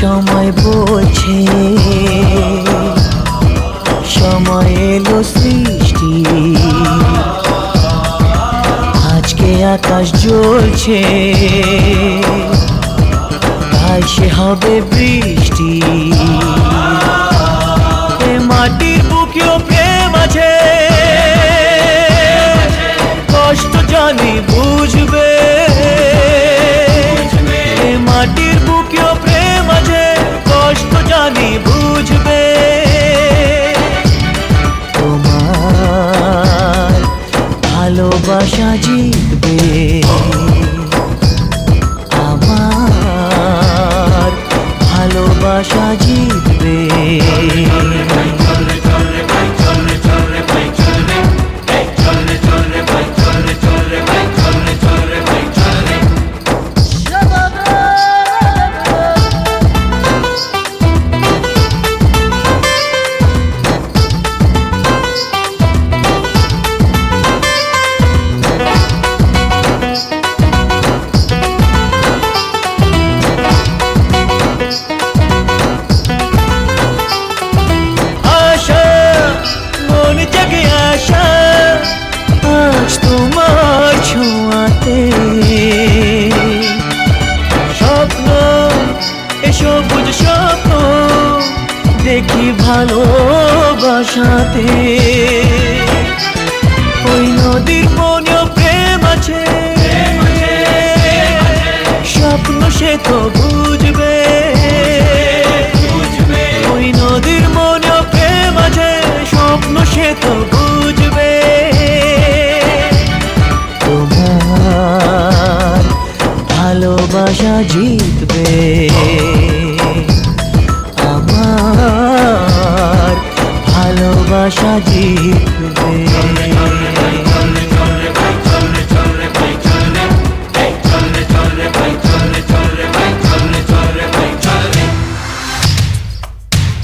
সময় বোঝে। সময় এলো সৃষ্টি। আজকে আকাশ জ্বলছে। আজ সে হবে বৃষ্টি। মাটির ভালোবাসা সবুজ স্বপ্ন দেখি ভালোবাসাতে। ওই নদীর মনেও প্রেম আছে, স্বপ্ন সে তো বুঝবে। ওই নদীর মনেও প্রেম আছে, স্বপ্ন সে তো বুঝবে। তোমার ভালোবাসা জিতবে। আমার ভালোবাসা জিতবে